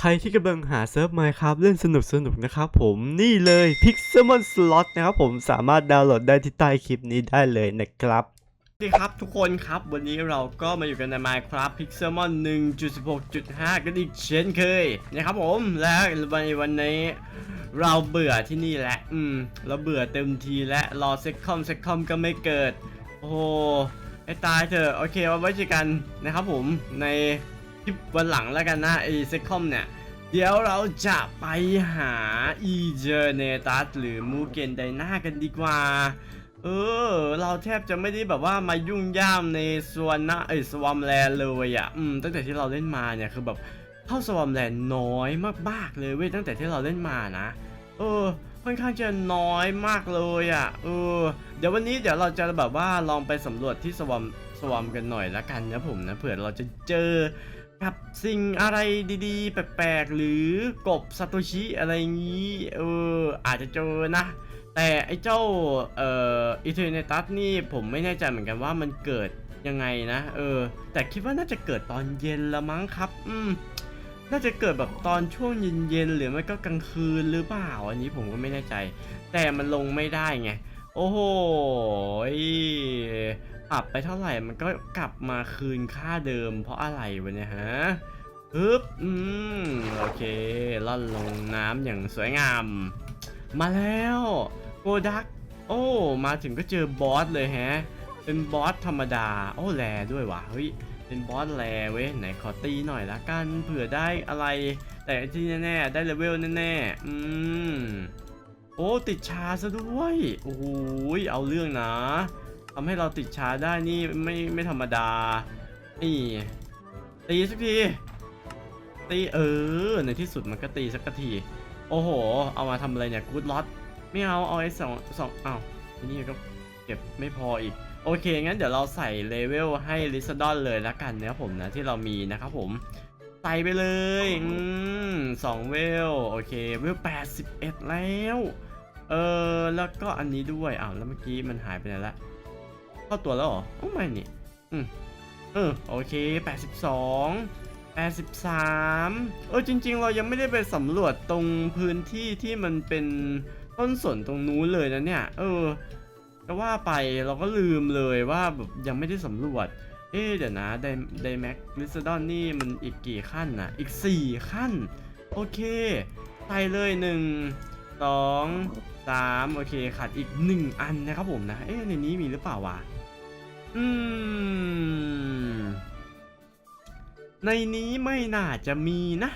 ใครที่กำลังหาเซิร์ฟ Minecraft เล่นสนุกๆนะครับผมนี่เลย Pixelmon Slot นะครับผมสามารถดาวน์โหลดได้ที่ใต้คลิปนี้ได้เลยนะครับสวัสดีครับทุกคนครับ วันนี้เราก็มาอยู่กันใน Minecraft Pixelmon 1.16.5 กันอีกเช่นเคยนะครับผมและวันวันนี้เราเบื่อที่นี่แหละอืม เราเบื่อเต็มทีและรอเซ็กคอมเซ็กคอมก็ไม่เกิด โอ้โหไอ้ตายเถอะโอเคเอาไว้เจอกันนะครับผมใน ลิปวันหลังแล้วกันนะไอ้เซ็กคอมเนี่ย เดี๋ยวเราจะไปหาอีเจเนตัสหรือมูเกนไดนากันดีกว่า เออ เราแทบจะไม่ได้แบบว่ามายุ่งย่ามในสวนนะเอ้สวอมแลนเลยอะ่ะอืมตั้งแต่ที่เราเล่นมาเนี่ยคือแบบเข้าสวอมแลนน้อยมากๆเลยเว้ยตั้งแต่ที่เราเล่นมานะ เออค่อนข้างจะน้อยมากเลยอะ่ะ เออ เดี๋ยววันนี้เดี๋ยวเราจะแบบว่าลองไปสำรวจที่สวอมสวอมกันหน่อยละกันนะผมนะเผื่อเราจะเจอ กับสิ่งอะไรดีๆ แปลกๆ หรือกบซาโตชิอะไรอย่างนี้ เออ อาจจะเจอนะ แต่ไอ้เจ้า เอ่ออิเทอร์เนตัสนี่ผมไม่แน่ใจเหมือนกันว่ามันเกิดยังไงนะ เออ แต่คิดว่าน่าจะเกิดตอนเย็นละมั้งครับ อืม น่าจะเกิดแบบตอนช่วงเย็นๆ หรือไม่ก็กลางคืนหรือเปล่า อันนี้ผมก็ไม่แน่ใจ แต่มันลงไม่ได้ไง โอ้โห ปรับไปเท่าไหร่มันก็กลับมาคืนค่าเดิม เพราะอะไรวะเนี่ยฮะฮึบอืมโอเคล่อนลงน้ำอย่างสวยงาม มาแล้วโกดัก โอ้ มาถึงก็เจอบอสเลยแฮะ เป็นบอสธรรมดา โอ้แลด้วยวะเฮ้ยเป็นบอสแลเว้ยไหนขอตีหน่อยละกันเผื่อได้อะไร แต่ที่แน่ๆได้เลเวลแน่ๆอืมโอ้ติดชาซะด้วยโอ้ยเอาเรื่องนะ ทำให้เราติดชาได้นี่ไม่ไม่ธรรมดา นี่ ตีสักที ตีเออ ในที่สุดมันก็ตีสักที โอ้โห เอามาทำอะไรเนี่ยกูดล็อตไม่เอา เอาไอ้สองสองอ้าวอันนี่ก็เก็บไม่พออีก โอเค งั้นเดี๋ยวเราใส่เลเวลให้ลิซดอนเลยละกันนะครับผมนะที่เรามีนะครับผม ใส่ไปเลยอืมสองเวล โอเค เวล81แล้ว เออ แล้วก็อันนี้ด้วยอ้าวแล้วเมื่อกี้มันหายไปไหนละ เข้าตัวแล้วเหรอโอ้ไม่นี่อืมเออโอเค 82 83 เออจริง ๆ เรายังไม่ได้ไปสำรวจตรงพื้นที่ที่มันเป็นต้นสนตรงนู้นเลยนะเนี่ย เออแต่ว่าไปเราก็ลืมเลยว่าแบบยังไม่ได้สำรวจ เอ๊เดี๋ยวนะไดไดแม็กลิซดอนนี่มันอีกกี่ขั้นนะอีก 4 ขั้น โอเคไปเลย 1 2 3 โอเคขาดอีก 1 อันนะครับผมนะ เอ๊ในนี้มีหรือเปล่าวะ อืม ในนี้ไม่น่าจะมีนะ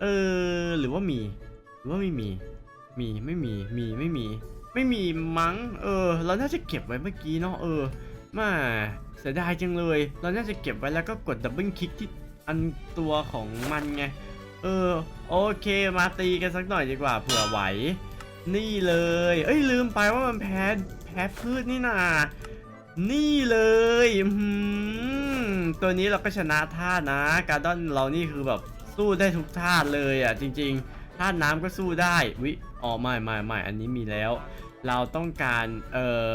เออ หรือว่ามี หรือว่าไม่มี มีไม่มี มีไม่มี ไม่มีมั้ง เออ เราน่าจะเก็บไว้เมื่อกี้เนาะ เออ มาเสียดายจังเลย เราน่าจะเก็บไว้แล้วก็กดดับเบิลคลิกที่อันตัวของมันไง เออ โอเค มาตีกันสักหน่อยดีกว่าเผื่อไหว นี่เลย เอ้ยลืมไปว่ามันแพ้แพ้พืชนี่นา นี่เลยตัวนี้เราก็ชนะท่านะการ์ดอนเรานี่คือแบบสู้ได้ทุกท่าเลยอะจริงๆท่าน้ำก็สู้ได้วิอ๋อไม่ไม่ไม่อันนี้มีแล้ว เราต้องการเอ่อ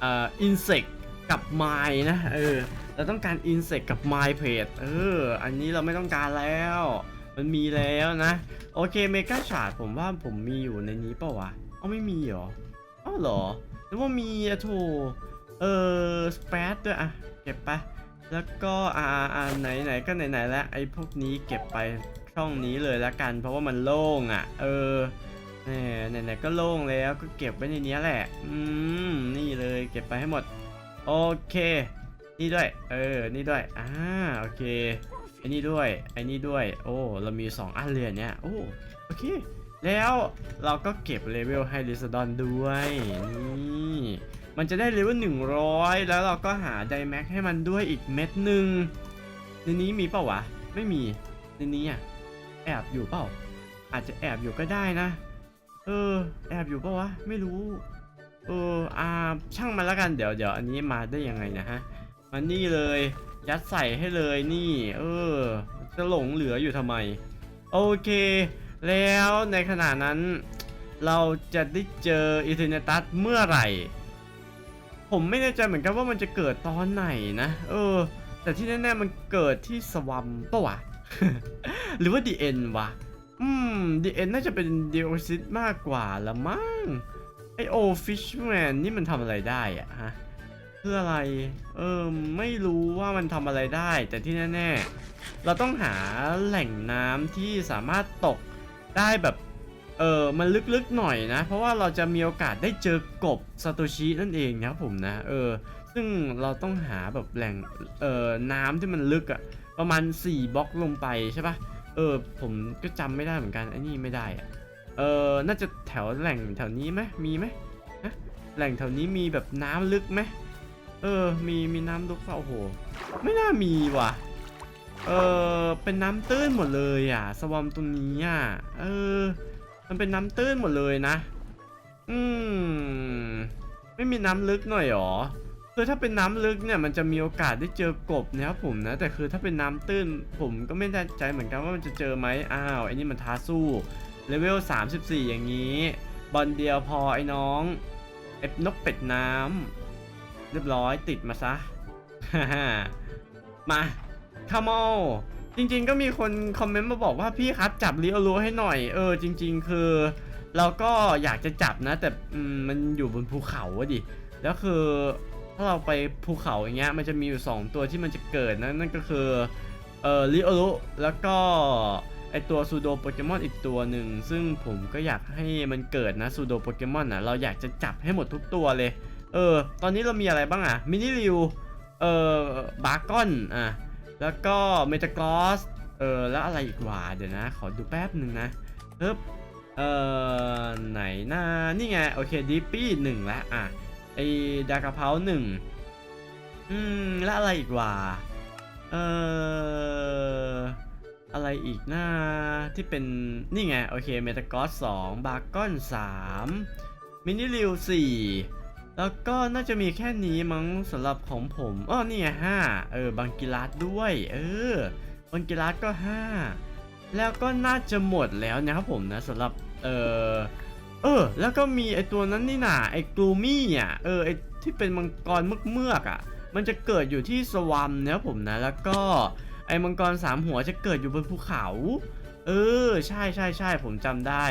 เอ่ออินเสกกับไม้นะเออเราต้องการอินเสกกับไม้เพจเอออันนี้เราไม่ต้องการแล้ว มันมีแล้วนะ โอเคเมกาชาร์ดผมว่าผมมีอยู่ในนี้เปล่าวะเอ้าไม่มีเหรอเอ้าเหรอหรือว่ามีอะโถ เออสเปซด้วยอะเก็บไปแล้วก็อ่าอ่าไหนไหนก็ไหนไหนแล้วไอ้พวกนี้เก็บไปช่องนี้เลยละกัน เพราะว่ามันโล่งอะ เออแหมไหนไหนก็โล่งแล้วก็เก็บไว้ในนี้แหละ อืมนี่เลยเก็บไปให้หมด โอเค นี่ด้วย เออ นี่ด้วยอ่าโอเคไอ้นี่ด้วยไอ้นี่ด้วย โอ้เรามี 2 อันเลยอันเนี่ยโอ้โอเค แล้วเราก็เก็บเลเวลให้ลิซดอนด้วยนี่ มันจะได้เลเวล100แล้วเราก็หาไดแม็กให้มันด้วยอีกเม็ดหนึ่งในนี้มีเปล่าวะ ไม่มีในนี้อะแอบอยู่เปล่า อาจจะแอบอยู่ก็ได้นะ เออ แอบอยู่เปล่าวะ ไม่รู้ เอออ่าช่างมันแล้วกันเดี๋ยวเดี๋ยวอันนี้มาได้ยังไงนะฮะมันนี่เลยยัดใส่ให้เลยนี่ เออ จะหลงเหลืออยู่ทำไม โอเค แล้วในขณะนั้น เราจะได้เจออิเทเนตัสเมื่อไหร่ ผมไม่แน่ใจเหมือนกันว่ามันจะเกิดตอนไหนนะ เออ แต่ที่แน่ๆมันเกิดที่สวัมปะวะ หรือว่าดีเอ็นวะ อืมดีเอ็นน่าจะเป็นเดียซิตมากกว่าละมั้งไอโอฟิชแมนนี่มันทำอะไรได้อะฮะเพื่ออะไร เออไม่รู้ว่ามันทำอะไรได้ แต่ที่แน่ๆ เราต้องหาแหล่งน้ำที่สามารถตกได้แบบ เออมันลึกๆหน่อยนะ เพราะว่าเราจะมีโอกาสได้เจอกบซาโตชินั่นเองนะครับผมนะเออซึ่งเราต้องหาแบบแหล่งเอ่อน้ำที่มันลึกอะประมาณ 4บล็อกลงไปใช่ปะเออผมก็จำไม่ได้เหมือนกันไอ้นี่ไม่ได้อะเออน่าจะแถวแหล่งแถวนี้ไหมมีไหมฮะแหล่งแถวนี้มีแบบน้ำลึกไหมเออมีมีน้ำลึกเปล่าโอ้โหไม่น่ามีว่ะเออเป็นน้ำตื้นหมดเลยอะสวอมตรงนี้อะเออ มันเป็นน้ำตื้นหมดเลยนะ อืม ไม่มีน้ำลึกหน่อยหรอ คือถ้าเป็นน้ำลึกเนี่ยมันจะมีโอกาสได้เจอกบนะครับผมนะ แต่คือถ้าเป็นน้ำตื้น ผมก็ไม่แน่ใจเหมือนกันว่ามันจะเจอไหมอ้าวไอ้นี่มันท้าสู้ เลเวล 34 อย่างนี้ บอลเดียวพอไอ้น้องไอ้นกเป็ดน้ำเรียบร้อยติดมาซะ มาคาม จริง ๆ ก็มีคนคอมเมนต์มาบอกว่าพี่ครับจับลิโอรูให้หน่อยเออจริง ๆ คือ เราก็อยากจะจับนะ แต่มันอยู่บนภูเขาอะดิแล้วคือถ้าเราไปภูเขาอย่างเงี้ยมันจะมีอยู่ 2 ตัวที่มันจะเกิดนะนั่นก็คือเออลิโอรุแล้วก็ไอตัวซูโดโปเกมอนอีกตัวหนึ่งซึ่งผมก็อยากให้มันเกิดนะซูโดโปเกมอนนะเราอยากจะจับให้หมดทุกตัวเลย เออ ตอนนี้เรามีอะไรบ้างอะมินิริวเออบาร์กอนอะ แล้วก็เมตากอสเออแล้วอะไรอีกวะเดี๋ยวนะ ขอดูแป๊บหนึ่งนะเอ๊บเอ่อไหนนะนี่ไง โอเคดิปปี้หนึ่งละอะไอดากะเพาหนึ่งอืมแล้วอะไรอีกวะเอ่ออะไรอีกนะที่เป็นนี่ไง โอเคเมตากอสสองบาร์กอนสามมินิริวสี่ แล้วก็น่าจะมีแค่นี้มั้งสำหรับของผมอ้อนี่ไงห้าเออบังกิรัสด้วย เออบังกิรัสก็ห้าแล้วก็น่าจะหมดแล้วนะครับผมนะสำหรับเออเออ แล้วก็มีไอตัวนั้นนี่นาไอกลูมี่อะเออไอที่เป็นมังกรเมือกๆอะ มันจะเกิดอยู่ที่สวัมนะครับผมนะ แล้วก็ไอมังกรสามหัวจะเกิดอยู่บนภูเขา เออ ใช่ใช่ใช่ผมจำได้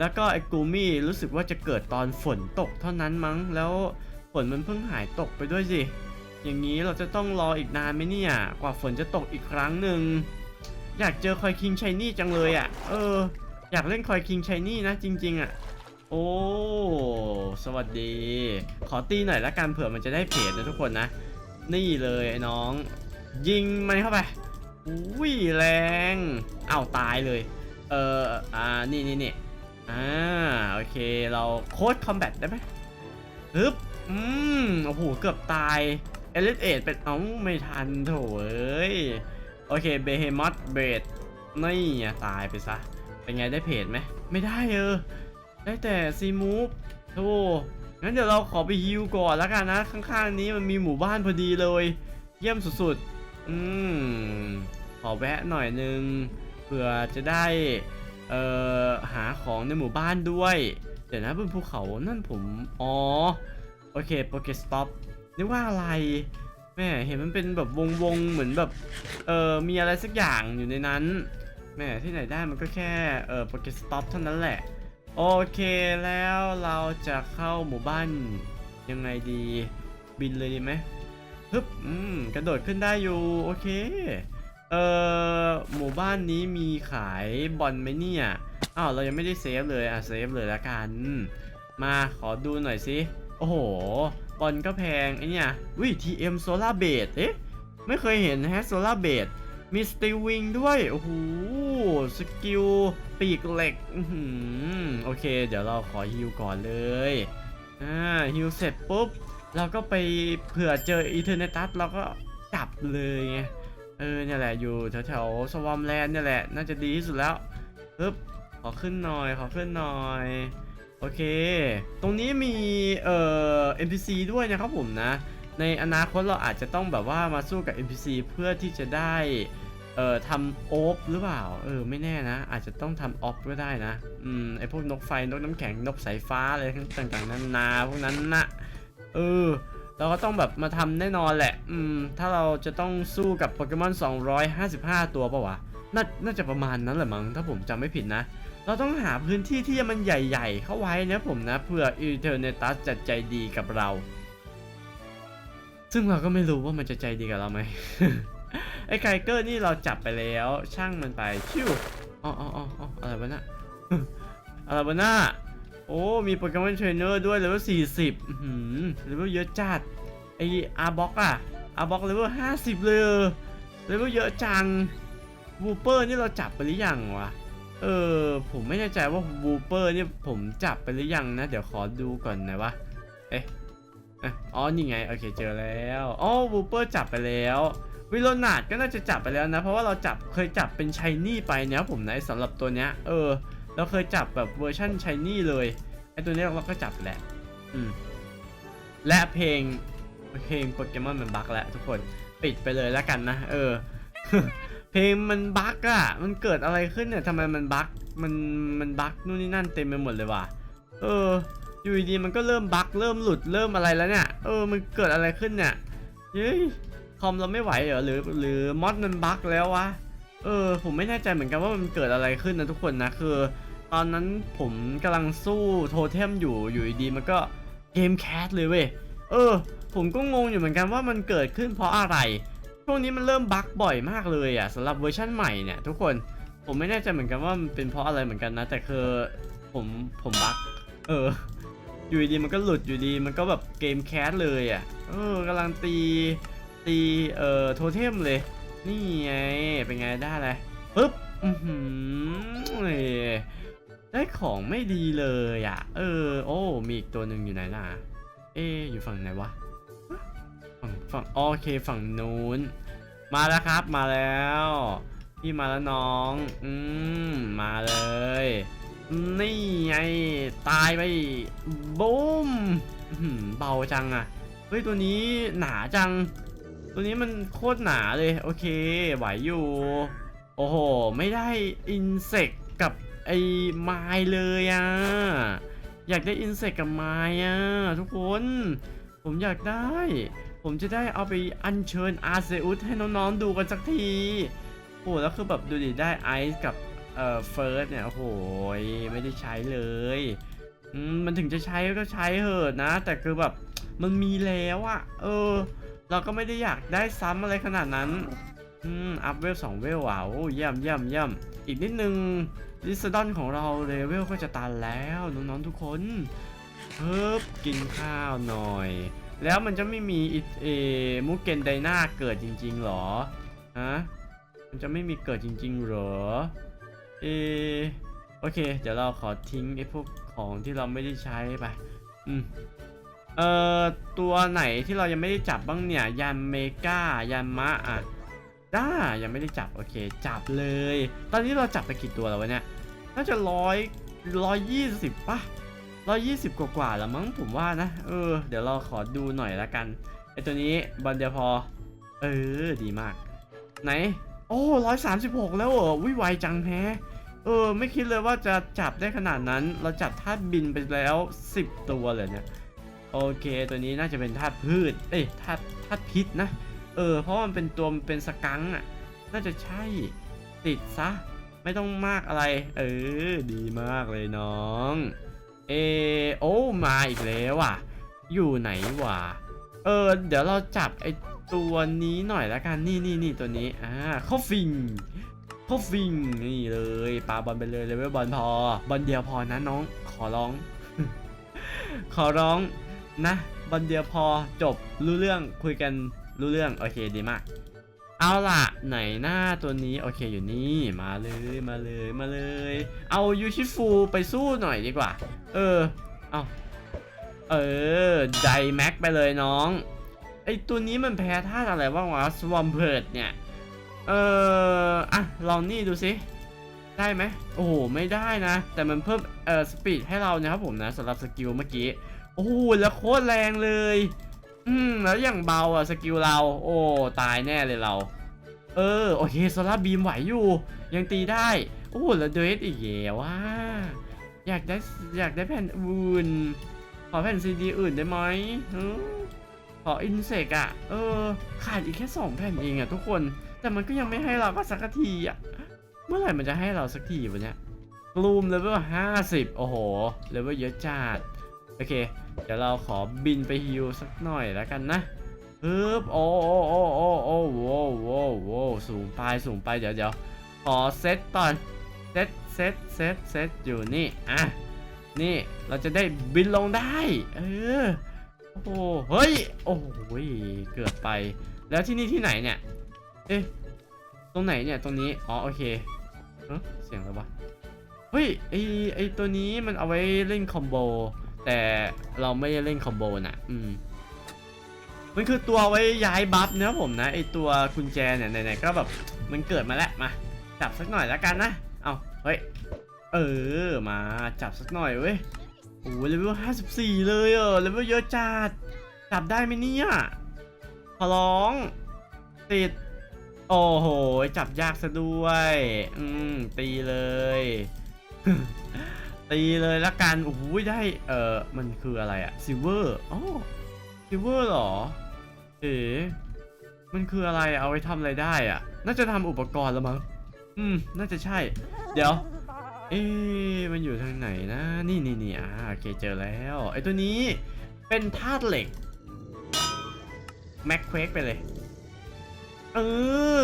แล้วก็ไอ้กูมี่รู้สึกว่าจะเกิดตอนฝนตกเท่านั้นมั้ง แล้วฝนมันเพิ่งหายตกไปด้วยสิ อย่างนี้เราจะต้องรออีกนานไหมเนี่ย กว่าฝนจะตกอีกครั้งหนึ่ง อยากเจอคอยคิงชายนี่จังเลยอะ่ะ เออ อยากเล่นคอยคิงชายนี่นะจริง ๆอะ่ะ โอ้ สวัสดี ขอตีหน่อยละกันเผื่อมันจะได้เพจนะทุกคนนะ นี่เลยไอ้น้อง ยิงมันเข้าไปอุ้ยแรง เอ้าตายเลย เออ อ่า นี่นี่นี่ อ่าโอเคเราโค้ดคอมแบทได้ไหมฮึบอืมโอ้โหเกือบตายเอลิทเอเป็นเอ้าไม่ทันโถเอ้ยโอเคเบเฮมอ h เบดนี่อะตายไปซะ เป็นไงได้เพจไหม ไม่ได้เออ ได้แต่ซีมูฟโธ่งั้นเดี๋ยวเราขอไปฮิวก่อนแล้วกันนะ ข้างๆนี้มันมีหมู่บ้านพอดีเลย เยี่ยมสุดๆ อืม ขอแวะหน่อยนึงเผื่อจะได้ เอ่อหาของในหมู่บ้านด้วย เดี๋ยวนะบนภูเขานั่นผมอ๋อโอเคโปเกสต็อปนึกว่าอะไรแม่เห็นมันเป็นแบบวงวงๆเหมือนแบบเออมีอะไรสักอย่างอยู่ในนั้นแม่ที่ไหนได้มันก็แค่เออโปเกสต็อปเท่านั้นแหละโอเคแล้วเราจะเข้าหมู่บ้านยังไงดีบินเลยดีไหมฮึบอืมกระโดดขึ้นได้อยู่โอเค เออหมู่บ้านนี้มีขายบอลไหมเนี่ยอ้าวเรายังไม่ได้เซฟเลยอะเซฟเลยละกัน มาขอดูหน่อยสิโอ้โห บอลก็แพงไอเนี่ยวิ TM Solar b a s เอ๊ะไม่เคยเห็นนะฮะ Solar b a s มีสติลวิงด้วย โอ้โห สกิล ปีกเหล็กโอเค เดี๋ยวเราขอฮิวก่อนเลยอ่าฮิวเสร็จปุ๊บ เราก็ไปเผื่อเจออีเทอร์เนตัสเราก็จับเลยไง เออเนี่ยแหละอยู่แถวๆสวอมแลนด์เนี่ยแหละน่าจะดีที่สุดแล้วปึ๊บขอขึ้นหน่อยขอขึ้นหน่อยโอเค ตรงนี้มีเอ่อ NPC ด้วยนะครับผมนะ ในอนาคตเราอาจจะต้องแบบว่ามาสู้กับ NPC เพื่อที่จะได้เอ่อทำโอฟหรือเปล่าเออไม่แน่นะ อาจจะต้องทำออฟก็ได้นะอืมไอพวกนกไฟนกน้ำแข็งนกสายฟ้าอะไรต่างๆนานาพวกนั้นนะเออ เราก็ต้องแบบมาทำแน่นอนแหละ อืม ถ้าเราจะต้องสู้กับโปเกมอน 255 ตัวปะวะน่าน่าจะประมาณนั้นแหละมั้ง ถ้าผมจำไม่ผิดนะ เราต้องหาพื้นที่ที่มันใหญ่ๆ เข้าไว้นะผมนะ เพื่ออีเทอร์เนตัสจะใจดีกับเรา ซึ่งเราก็ไม่รู้ว่ามันจะใจดีกับเราไหมไอ้ไกเกอร์นี่เราจับไปแล้วช่างมันไปชิวอ๋ออ๋ออ๋ออ๋ออะไรวะน่ะอะไรวะน่ะ โอ้ มีโปเกมอนเทรนเนอร์ด้วยเลเวล40อื้อหือเลเวลเยอะจัด ไออาร์บ็อกอะอาร์บ็อกเลเวล50เลยเลเวลเยอะจังวูเปอร์นี่เราจับไปหรือยังวะ เออ ผมไม่แน่ใจว่าวูเปอร์นี่ผมจับไปหรือยังนะ เดี๋ยวขอดูก่อนนะวะ เอ๊ะอะอ๋อ นี่ไง โอเค เจอแล้ว อ๋อวูเปอร์จับไปแล้ววิโรนาดก็น่าจะจับไปแล้วนะ เพราะว่าเราจับเคยจับเป็นชายนี่ไปเนี่ยผมนะสำหรับตัวเนี้ย เออ เราเคยจับแบบเวอร์ชั่นชายนี่เลยไอตัวนี้เราก็จับแหละอืมและเพลงเพลงโปเกมอนมันบั๊กแล้วทุกคนปิดไปเลยแล้วกันนะ เออ เพลงมันบั๊กอะมันเกิดอะไรขึ้นเนี่ยทำไมมันบั๊กมันมันบั๊กนู่นนี่นั่นเต็มไปหมดเลยว่ะเอออยู่ดีมันก็เริ่มบั๊กเริ่มหลุดเริ่มอะไรแล้วเนี่ยเออมันเกิดอะไรขึ้นเนี่ยเฮ้ยคอมเราไม่ไหวเหรอหรือหรือมอดมันบั๊กแล้ววะเออผมไม่แน่ใจเหมือนกันว่ามันเกิดอะไรขึ้นนะทุกคนนะคือ ตอนนั้นผมกำลังสู้โทเทมอยู่อยู่ดีมันก็เกมแคสเลยเว้ย เออ ผมก็งงอยู่เหมือนกันว่ามันเกิดขึ้นเพราะอะไร ช่วงนี้มันเริ่มบั๊กบ่อยมากเลยอะสำหรับเวอร์ชั่นใหม่เนี่ยทุกคน ผมไม่แน่ใจเหมือนกันว่ามันเป็นเพราะอะไรเหมือนกันนะ แต่คือผมผมบั๊กเออ อยู่ดีมันก็หลุดอยู่ดีมันก็แบบเกมแคสเลยอะ เออกำลังตีตีเอ่อโทเทมเลย นี่ไงเป็นไงได้เลยปึ๊บ อือหือ ได้ของไม่ดีเลยอะ เออ โอ้ มีอีกตัวหนึ่งอยู่ไหนล่ะ เอ อยู่ฝั่งไหนวะ ฝั่งฝั่งโอเคฝั่งนู้น มาแล้วครับ มาแล้ว พี่มาแล้วน้อง อืม มาเลย นี่ไง ตายไปบูมเบาจังอะ เฮ้ย ตัวนี้หนาจัง ตัวนี้มันโคตรหนาเลย โอเค ไหวอยู่ โอ้โห ไม่ได้อินเสกกับ ไอ้ไม้เลยอะอยากได้อินเสกกับไม้อะทุกคน ผมอยากได้ ผมจะได้เอาไปอัญเชิญอาเซอุสให้น้องๆดูกันสักทีโอ้แล้วคือแบบดูดิได้ไอซ์กับเอ่อเฟิร์สเนี่ยโอ้โหยไม่ได้ใช้เลยมมันถึงจะใช้ก็ใช้เหอะนะ แต่คือแบบมันมีแล้วอะเออ เราก็ไม่ได้อยากได้ซ้ำอะไรขนาดนั้นอืมอัพเวลสองเวลอะโอ้เยี่ยมเยี่ยมเยี่ยมอีกนิดนึง ลิซดอนของเราเลเวลก็จะตันแล้วน้องๆทุกคนเพิ่บกินข้าวหน่อย แล้วมันจะไม่มีอิเอมุกเกนไดนาเกิดจริงๆหรอฮะมันจะไม่มีเกิดจริงๆหรอเออโอเค เดี๋ยวเราขอทิ้งไอ้พวกของที่เราไม่ได้ใช้ไปอืมเอ่อตัวไหนที่เรายังไม่ได้จับบ้างเนี่ยยันเมกายันมะอะ ด้ายังไม่ได้จับ โอเค จับเลย ตอนนี้เราจับไปกี่ตัวแล้ววะเนี่ยน่าจะร้อยร้อยยี่สิบป่ะร้อยยี่สิบกว่าๆแล้วมั้งผมว่านะ เออ เดี๋ยวเราขอดูหน่อยละกันไอตัวนี้บอลเดียพอ เออ ดีมาก ไหน โอ้ร้อยสามสิบหกแล้วเหรอวิไวจังแฮเออ ไม่คิดเลยว่าจะจับได้ขนาดนั้น เราจับธาตุบินไปแล้วสิบตัวเลยเนี่ย โอเค ตัวนี้น่าจะเป็นธาตุพืช เอ้ยธาตุธาตุพิษนะ เออ เพราะมันเป็นตัวมันเป็นสกังค์อะ น่าจะใช่ ติดซะ ไม่ต้องมากอะไร เออ ดีมากเลยน้องเออโอ้มาอีกแล้วอะ อยู่ไหนวะ เออ เดี๋ยวเราจับไอตัวนี้หน่อยละกัน นี่นี่นี่ตัวนี้ อ่าข้าฟิงข้าฟิง นี่เลยปาบอลไปเลยเลเวลบอลพอ บอลเดียวพอนะน้อง ขอร้อง ขอร้องนะบอลเดียวพอจบรู้เรื่องคุยกัน รู้เรื่องโอเคดีมาก เอาล่ะไหนหน้าตัวนี้โอเคอยู่นี่มาเลยมาเลยมาเลย เอายูชิฟูไปสู้หน่อยดีกว่า เออเอาเออไดแม็กไปเลยน้องไอตัวนี้มันแพ้ธาอะไรบ้างวะสวอมเพิร์ดเนี่ยเอออะลองนี่ดูสิได้ไหมโอ้โหไม่ได้นะ แต่มันเพิ่มเอ่อสปีดให้เรานะครับผมนะสำหรับสกิลเมื่อกี้โอ้โหแล้วโคตรแรงเลย อืม แล้วอย่างเบาอะสกิลเรา โอ้ตายแน่เลยเรา เออ โอเคโซล่าบีมไหวอยู่ ยังตีได้ โอ้แล้วเดรสอีกเย่ว่า อยากได้อยากได้แผ่นอื่น ขอแผ่นซีดีอื่นได้ไหมขออินเสกอะเออ ขาดอีกแค่สองแผ่นเองอะทุกคน แต่มันก็ยังไม่ให้เราก็สักทีอะเมื่อไหร่มันจะให้เราสักทีวะเนี่ยกลูมเลเวลห้าสิบโอ้โหเลเวลเยอะจัด โอเค เดี๋ยวเราขอบินไปฮิวสักหน่อยแล้วกันนะฮึบโอ้โอ้โอ้โอ้โอ้โว้โว้โว้สูงไปสูงไปเดี๋ยวเดี๋ยวขอเซตก่อนเซตเซตเซตเซตอยู่นี่อะนี่เราจะได้บินลงได้เออโอ้โหเฮ้ยโอ้โหเกือบไป แล้วที่นี่ที่ไหนเนี่ยเอ๊ะตรงไหนเนี่ยตรงนี้อ๋อโอเคเอ้อเสียงอะไรวะเฮ้ยไอไอตัวนี้มันเอาไว้เล่นคอมโบ แต่เราไม่ได้เล่นคอมโบน่ะอืมมันคือตัวไว้ย้ายบัฟนะผมนะไอตัวกุญแจเนี่ยไหนๆก็แบบมันเกิดมาแล้วมา จับสักหน่อยแล้วกันนะเอาเฮ้ยเออมาจับสักหน่อยเว้ยโอ้เลเวล54เลยเออเลเวลเยอะจัดจับได้ไหมเนี่ยขอร้องติดโอ้โห จับยากซะด้วย อืม ตีเลย ตีเลยละกันโอ้โหได้ เออมันคืออะไรอะซิลเวอร์อ๋อซิลเวอร์หรอ เอ๋มันคืออะไรเอาไว้ทำอะไรได้อะน่าจะทำอุปกรณ์แล้วมั้งอืม น่าจะใช่ เดี๋ยว เอ๊มันอยู่ทางไหนนะ นี่นี่นี่อ่าโอเคเจอแล้วไอ้ตัวนี้เป็นธาตุเหล็กแม็กเควกไปเลย เอ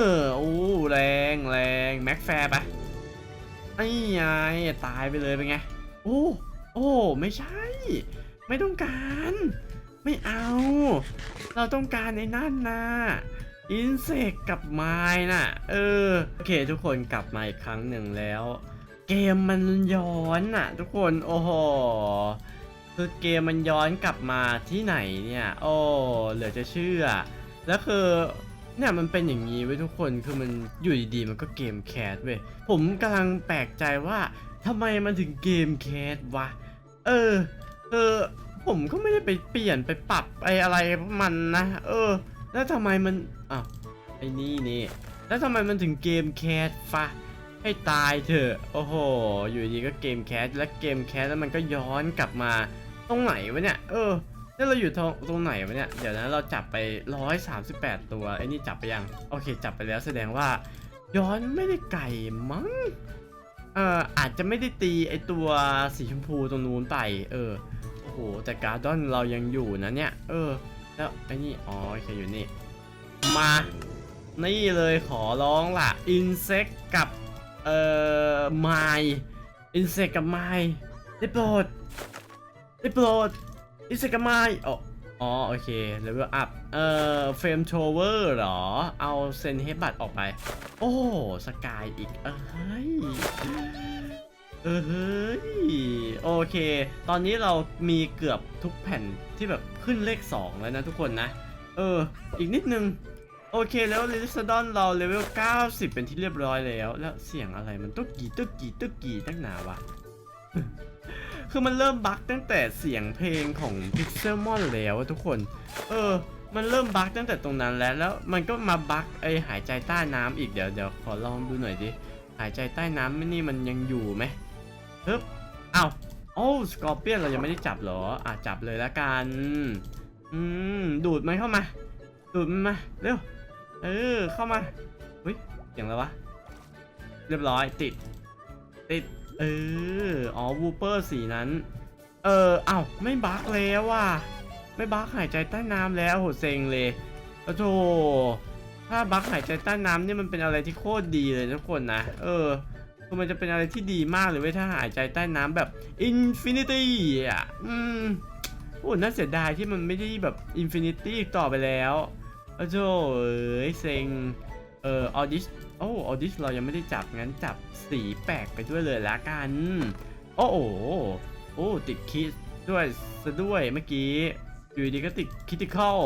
อโอ้แรงแรงแม็กแฟร์ปะไอ้ไงตายไปเลยเป็นไง โอ้ โอ้ ไม่ใช่ ไม่ต้องการ ไม่เอา เราต้องการไอ้นั่นนะอินเสกกับไม้น่ะ เออ โอเค ทุกคนกลับมาอีกครั้งหนึ่งแล้ว เกมมันย้อนน่ะ ทุกคน โอ้โห คือเกมมันย้อนกลับมาที่ไหนเนี่ย โอ้ เหลือจะเชื่อ แล้วคือเนี่ยมันเป็นอย่างนี้เว้ยทุกคน คือมันอยู่ดีๆ มันก็เกมแคสเว้ย ผมกำลังแปลกใจว่า ทำไมมันถึงเกมแคสวะ เออ เออ ผมก็ไม่ได้ไปเปลี่ยนไปปรับไออะไรมันนะ เออ แล้วทำไมมันอ้าวไอ้นี่นี่ แล้วทำไมมันถึงเกมแคสฟะให้ตายเถอะ โอ้โห อยู่ดีก็เกมแคสและเกมแคสแล้วมันก็ย้อนกลับมาตรงไหนวะเนี่ย เออแล้วเราอยู่ตรงตรงไหนวะเนี่ย เดี๋ยวนะเราจับไป 138 ตัวไอ้นี่จับไปยัง โอเค จับไปแล้วแสดงว่า ย้อนไม่ได้ไก่มั้ง เอ่ออาจจะไม่ได้ตีไอตัวสีชมพูตรงนู้นไป เออ โอ้โห แต่การ์ดอนเรายังอยู่นะเนี่ย เออ แล้วไอ้นี่ อ๋อโอเคอยู่นี่ มา นี่เลยขอร้องล่ะ อินเซกกับ เอ่อ ไมอินเซกกับไมได้โปรดได้โปรดอินเซกกับไมอ๋อ อ๋อโอเคเลเวลอัพเอ่อเฟรมโชเวอร์หรอ เอาเซนเฮบัตออกไป โอ้สกายอีกเอ้ยเออเฮ้ยโอเค ตอนนี้เรามีเกือบทุกแผ่นที่แบบขึ้นเลข 2 แล้วนะทุกคนนะ เออ อีกนิดนึง โอเคแล้วลิซดอนเราเลเวล 90 เป็นที่เรียบร้อยแล้ว แล้วเสียงอะไรมันตุ๊กกี่ตุ๊กกี่ตุ๊กกี่ตั้งหนาวะ คือมันเริ่มบั๊กตั้งแต่เสียงเพลงของ Pixelmon แล้วทุกคน เออ มันเริ่มบั๊กตั้งแต่ตรงนั้นแล้ว แล้วมันก็มาบั๊กไอหายใจใต้น้ำอีกเดี๋ยวเดี๋ยวขอลองดูหน่อยดิ หายใจใต้น้ำไม่นี่มันยังอยู่ไหมฮึบอ้าวโอ้สกอร์เปียนเรายังไม่ได้จับหรอ อะจับเลยละกัน อืม ดูดมันเข้ามา ดูดมันมา เร็ว เออ เข้ามาเฮ้ยเสียงอะไรวะ เรียบร้อยติด ติด เออ อ๋อวูเปอร์สีนั้น เออเอ้าไม่บั๊กแล้วว่ะ ไม่บั๊กหายใจใต้น้ำแล้วโหเซ็งเลยโอ้โธถ้าบั๊กหายใจใต้น้ำเนี่ยมันเป็นอะไรที่โคตรดีเลยทุกคนนะ เออ คือมันจะเป็นอะไรที่ดีมากเลยเว้ยถ้าหายใจใต้น้ำแบบอินฟินิตี้อะ อืมโอ้น่าเสียดายที่มันไม่ได้แบบอินฟินิตี้ต่อไปแล้วโอ้โธเอ้ยเซ็ง เออออดิสโอ้ออดิสเรายังไม่ได้จับงั้นจับสีแปลกไปด้วยเลยละกัน โอ้โหโอ้ติดคิดด้วยซะด้วยเมื่อกี้อยู่ดีก็ติดคิติคอล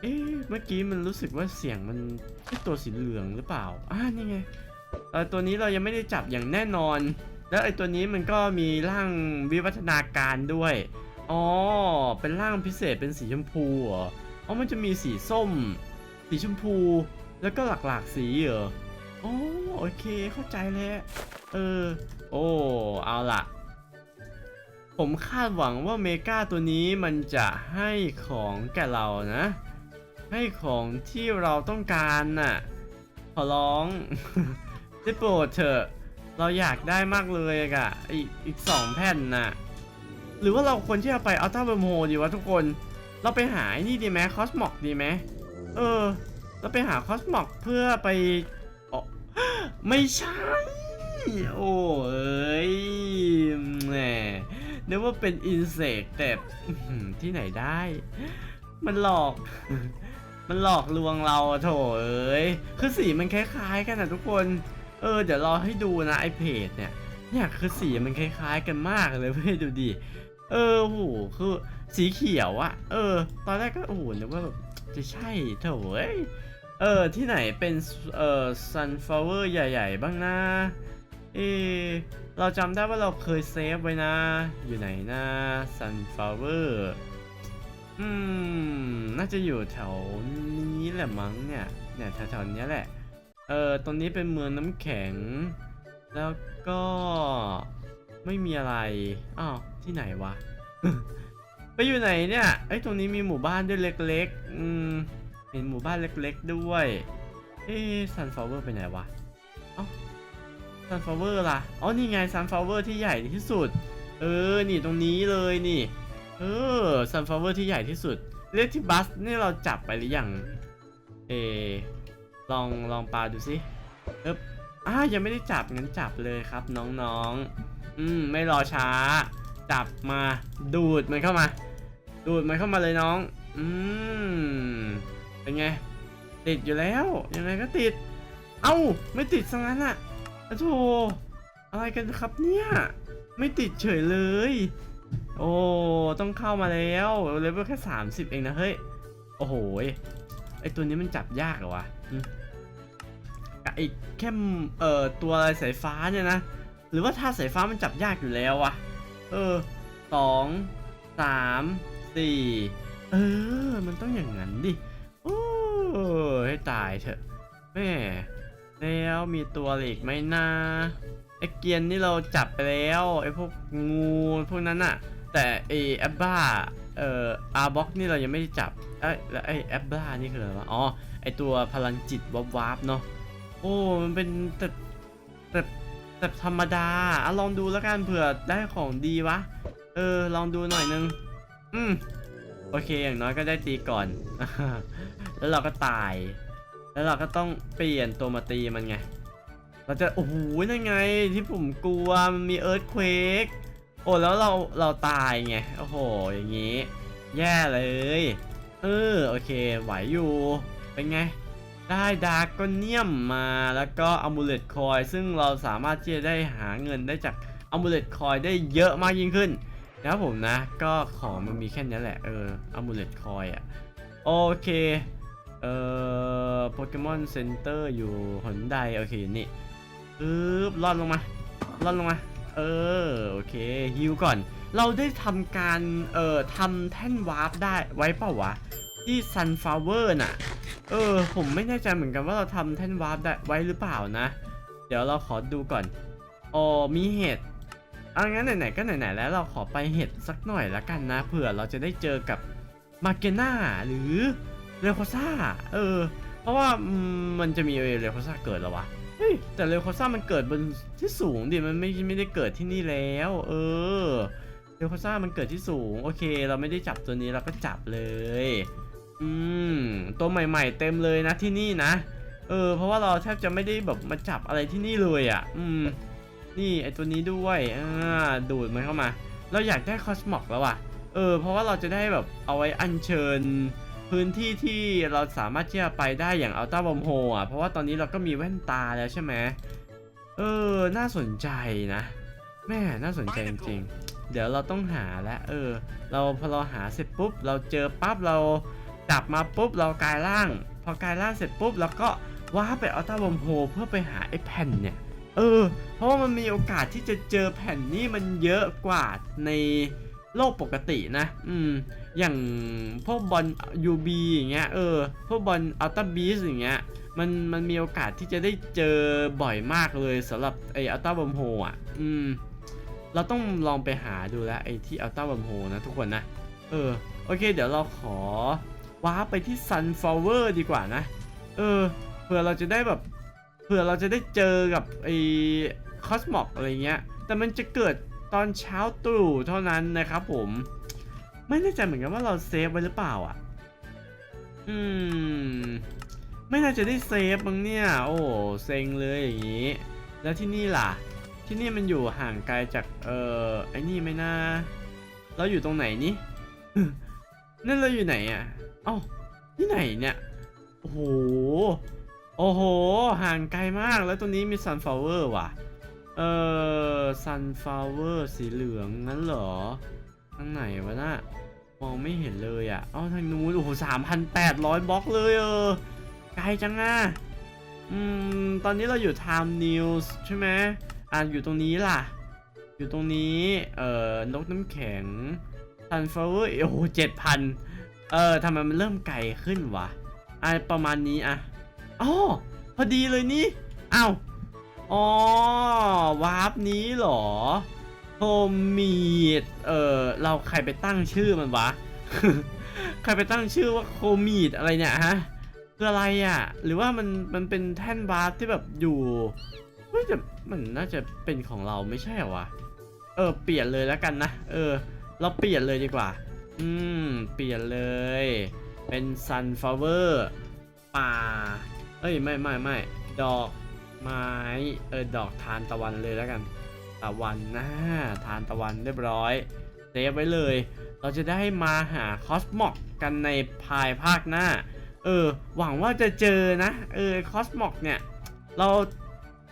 เอ๊ะเมื่อกี้มันรู้สึกว่าเสียงมันใช่ตัวสีเหลืองหรือเปล่าอ่านี่ไงเออตัวนี้เรายังไม่ได้จับอย่างแน่นอน แล้วไอ้ตัวนี้มันก็มีร่างวิวัฒนาการด้วยอ๋อเป็นร่างพิเศษเป็นสีชมพูเหรออ๋อมันจะมีสีส้ม สีชมพู แล้วก็หลากๆสีเหรออ๋อโอเคเข้าใจแล้วเออ โอ้เอาละผมคาดหวังว่าเมกาตัวนี้มันจะให้ของแก่เรานะ ให้ของที่เราต้องการน่ะ ขอร้อง ได้โปรดเถอะ เราอยากได้มากเลยอะกะอีกอีกสองแผ่นน่ะ หรือว่าเราควรที่จะไปอัลต้าเบอร์โมดีวะทุกคน เราไปหาไอ้นี่ดีไหมคอสมอกดีไหมเออ เราไปหาคอสมอกเพื่อไปอ๋อไม่ใช่ โอ้เอ้ยแหมนึกว่าเป็นอินเสกแต่ที่ไหนได้ มันหลอก มันหลอกลวงเราโถเอ้ยคือสีมันคล้ายๆกันนะทุกคน เออ เดี๋ยวรอให้ดูนะไอเพจเนี่ยเนี่ยคือสีมันคล้ายๆกันมากเลยเพื่อดูดิ เออโหคือสีเขียวอะเออ ตอนแรกก็โอ้โหนึกว่าแบบจะใช่โถเอ้ย เออที่ไหนเป็นเอ่อ sunflower ใหญ่ ๆ บ้างนะเออเราจำได้ว่าเราเคยเซฟไว้นะ อยู่ไหนนะ sunflower อืมน่าจะอยู่แถวนี้แหละมั้งเนี่ยเนี่ยแถวๆเนี้ยแหละเออตรงนี้เป็นเมืองน้ำแข็ง แล้วก็ไม่มีอะไรอ้าวที่ไหนวะไปอยู่ไหนเนี่ยไอ้ตรงนี้มีหมู่บ้านด้วยเล็กๆ อืม เห็นหมู่บ้านเล็กๆด้วย เอ๊ะซันฟลาวเวอร์ไปไหนวะเอ้าซันฟลาวเวอร์ล่ะอ๋อนี่ไงซันฟลาวเวอร์ที่ใหญ่ที่สุด เออ นี่ตรงนี้เลยนี่ เออซันฟลาวเวอร์ที่ใหญ่ที่สุดเรียกที่บัสนี่เราจับไปหรือยัง เอ ลองลองปลาดูสิเอ๊บอ่ายังไม่ได้จับงั้นจับเลยครับน้องๆ อืม ไม่รอช้า จับมาดูดมันเข้ามา ดูดมันเข้ามาเลยน้อง อืม เป็นไง ติดอยู่แล้ว ยังไงก็ติด เอ้า ไม่ติดซะงั้นอะอะโธอะไรกันครับเนี่ย ไม่ติดเฉยเลย โอ้ ต้องเข้ามาแล้วเลเวลแค่ 30 เองนะ เฮ้ย โอ้โห ไอตัวนี้มันจับยากเหรอวะไอแค่มเอ่อตัวอะไรสายฟ้าเนี่ยนะ หรือว่าถ้าสายฟ้ามันจับยากอยู่แล้ววะเออสองสามสี่เออ มันต้องอย่างนั้นดิ ให้ตายเถอะแม่แล้วมีตัวอะไรอีกไหมนะไอเกียนนี่เราจับไปแล้วไอพวกงูพวกนั้นอะแต่ไอแอปบ้าเอ่ออาร์บ็อกนี่เรายังไม่ได้จับเอ้ยแล้วไอแอปบ้านี่คืออะไรวะอ๋อไอตัวพลังจิตวับวับเนาะโอ้มันเป็นแต่แต่แต่ธรรมดาอะลองดูแล้วกันเผื่อได้ของดีวะเออลองดูหน่อยนึงอืมโอเคอย่างน้อยก็ได้ตีก่อน แล้วเราก็ตาย แล้วเราก็ต้องเปลี่ยนตัวมาตีมันไง เราจะ โอ้โหนั่นไงที่ผมกลัว มันมีเอิร์ธเควกโอ้แล้วเราเราตายไง โอ้โห อย่างงี้ แย่เลย เออ โอเค ไหวอยู่ เป็นไง ได้ดาร์กเนียมมา แล้วก็อมูเลตคอย ซึ่งเราสามารถที่จะได้หาเงินได้จากอมูเลตคอยได้เยอะมากยิ่งขึ้นนะครับผมนะ ก็ของมันมีแค่นี้แหละ เอออมูเลตคอยอะโอเค เอ่อโปเกมอนเซ็นเตอร์อยู่หนใดโอเคอยู่นี่ปึ๊บลอดลงมาลอดลงมา เออโอเคฮิวก่อน เราได้ทำการเอ่อทำแท่นวาร์ปได้ไว้เปล่าวะ ที่ Sunflower น่ะ เออ ผมไม่แน่ใจเหมือนกันว่าเราทำแท่นวาร์ปได้ไว้หรือเปล่านะ เดี๋ยวเราขอดูก่อนอ๋อมีเห็ดเอางั้นไหนๆก็ไหนๆแล้วเราขอไปเห็ดสักหน่อยละกันนะเผื่อเราจะได้เจอกับมาเกน่าหรือ เรโคซ่า เออ เพราะว่ามันจะมีเรโคซ่าเกิดแล้ววะเฮ้ยแต่เรโคซ่ามันเกิดบนที่สูงดิมันไม่ไม่ได้เกิดที่นี่แล้ว เออเรโคซ่ามันเกิดที่สูง โอเค เราไม่ได้จับตัวนี้เราก็จับเลย อืมตัวใหม่ ๆ เต็มเลยนะที่นี่นะเออเพราะว่าเราแทบจะไม่ได้แบบมาจับอะไรที่นี่เลยอะ อืม นี่ไอตัวนี้ด้วยอ่าดูดมันเข้ามา เราอยากได้คอสมอกแล้วว่ะ เออ เพราะว่าเราจะได้แบบเอาไว้อัญเชิญ พื้นที่ที่เราสามารถที่จะไปได้อย่างอัลต้าบอมโฮอะ เพราะว่าตอนนี้เราก็มีแว่นตาแล้วใช่ไหมเออ น่าสนใจนะ แม่น่าสนใจจริงๆ เดี๋ยวเราต้องหาแล้วเออ เราพอเราหาเสร็จปุ๊บ เราเจอปั๊บเราจับมาปุ๊บเรากลายร่าง พอกลายร่างเสร็จปุ๊บเราก็ว้าไปอัลต้าบอมโฮเพื่อไปหาไอ้แผ่นเนี่ย เออ เพราะว่ามันมีโอกาสที่จะเจอแผ่นนี้มันเยอะกว่าใน โลกปกตินะ อืม อย่างพวกบอล UB อย่างเงี้ย เออ พวกบอลอัลต้าบีสอย่างเงี้ย มัน มันมีโอกาสที่จะได้เจอบ่อยมากเลยสำหรับไออัลต้าบอมโฮอะ อืม เราต้องลองไปหาดูแลวไอที่อัลต้าบอมโฮนะทุกคนนะ เออ โอเค เดี๋ยวเราขอว้าไปที่ Sunflower ดีกว่านะ เออเพื่อเราจะได้แบบ เผื่อเราจะได้เจอกับไอคอสมอกอะไรเงี้ย แต่มันจะเกิด ตอนเช้าตรู่เท่านั้นนะครับผม ไม่แน่ใจเหมือนกันว่าเราเซฟไว้หรือเปล่าอะ อืม ไม่น่าจะได้เซฟมั้งเนี่ย โอ้เซ็งเลยอย่างนี้ แล้วที่นี่ล่ะ ที่นี่มันอยู่ห่างไกลจากเอ่อไอ้นี่ไหมนะเราอยู่ตรงไหนนี่นั่นเราอยู่ไหนอะเอ้าที่ไหนเนี่ยโอ้โหโอ้โห ห่างไกลมากแล้วตัวนี้มี sunflower ว่ะ เอ่อ sunflower สีเหลืองงั้นเหรอ ทางไหนวะน่ะมองไม่เห็นเลยอะเอ้าทางนู้นโอ้โหสามพันแปดร้อยบล็อกเลยเออ ไกลจังอะ อืม ตอนนี้เราอยู่ Time News ใช่ไหมอ่านอยู่ตรงนี้ล่ะ อยู่ตรงนี้ เอ่อ นกน้ำแข็ง Sunflower โอ้โหเจ็ดพันเออทำไมมันเริ่มไกลขึ้นวะอะประมาณนี้อะอ๋อพอดีเลยนี่อ้าว อ๋อวาร์ปนี้เหรอโฮมีดเออเราใครไปตั้งชื่อมันวะ ใครไปตั้งชื่อว่าโคมีดอะไรเนี่ยฮะคืออะไรอะ หรือว่ามันมันเป็นแท่นบาร์ที่แบบอยู่เฮ้ยแต่มันน่าจะเป็นของเราไม่ใช่เหรอวะเออเปลี่ยนเลยแล้วกันนะเออ เราเปลี่ยนเลยดีกว่า อืม เปลี่ยนเลย เป็น sunflower ป่า เอ้ยไม่ไม่ไม่ดอก ไม้เออดอกทานตะวันเลยแล้วกันตะวันนะทานตะวันเรียบร้อยเซฟไว้เลย เราจะได้มาหาคอสมอกกันในภายภาคหน้า เออ หวังว่าจะเจอนะเออคอสมอกเนี่ย เรา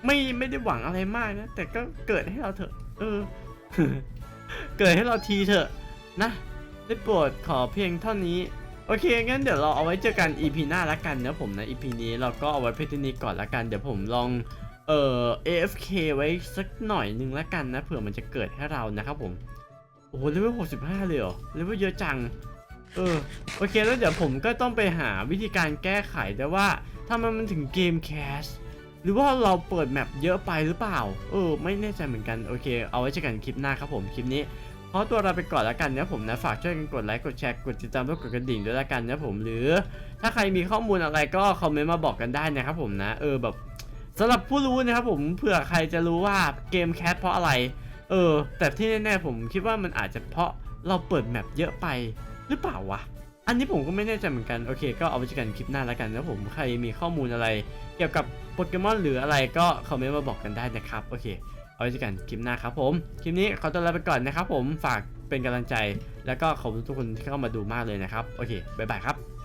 ไม่ไม่ได้หวังอะไรมากนะ แต่ก็เกิดให้เราเถอะ เออ เกิดให้เราทีเถอะนะได้โปรดขอเพียงเท่านี้ โอเคงั้นเดี๋ยวเราเอาไว้เจอกัน EP หน้าละกันนะผมนะ EP นี้เราก็เอาไว้เพียงเท่านี้ก่อนละกันเดี๋ยวผมลองเอ่อ AFK ไว้สักหน่อยนึงละกันนะเผื่อมันจะเกิดให้เรานะครับผมโอ้โหเลเวล65 เลยเหรอเลเวลเยอะจังเออโอเคแล้วเดี๋ยวผมก็ต้องไปหาวิธีการแก้ไขด้วยว่าทำไมมันถึงเกมแคชหรือว่าเราเปิดแมปเยอะไปหรือเปล่า เออ ไม่แน่ใจเหมือนกัน โอเค เอาไว้เจอกันคลิปหน้าครับผม คลิปนี้ เพราะตัวเราไปก่อนแล้วกันนะผมนะฝากช่วยกันกดไลค์กดแชร์กดติดตามแล้วกดกระดิ่งด้วยละกันนะผมหรือ ถ้าใครมีข้อมูลอะไรก็คอมเมนต์มาบอกกันได้นะครับผมนะ เออแบบสำหรับผู้รู้นะครับผมเผื่อใครจะรู้ว่าเกมแคสเพราะอะไร เออ แต่ที่แน่ๆผมคิดว่ามันอาจจะเพราะเราเปิดแมปเยอะไปหรือเปล่าวะอันนี้ผมก็ไม่แน่ใจเหมือนกันโอเค ก็เอาไว้เจอกันคลิปหน้าแล้วกันนะผมใครมีข้อมูลอะไร เกี่ยวกับโปเกมอนหรืออะไรก็คอมเมนต์มาบอกกันได้นะครับโอเค เอาไว้เจอกันคลิปหน้าครับผม คลิปนี้ขอตัวลาไปก่อนนะครับผมฝากเป็นกำลังใจ แล้วก็ขอบคุณทุกคนที่เข้ามาดูมากเลยนะครับ โอเคบ๊ายบายครับ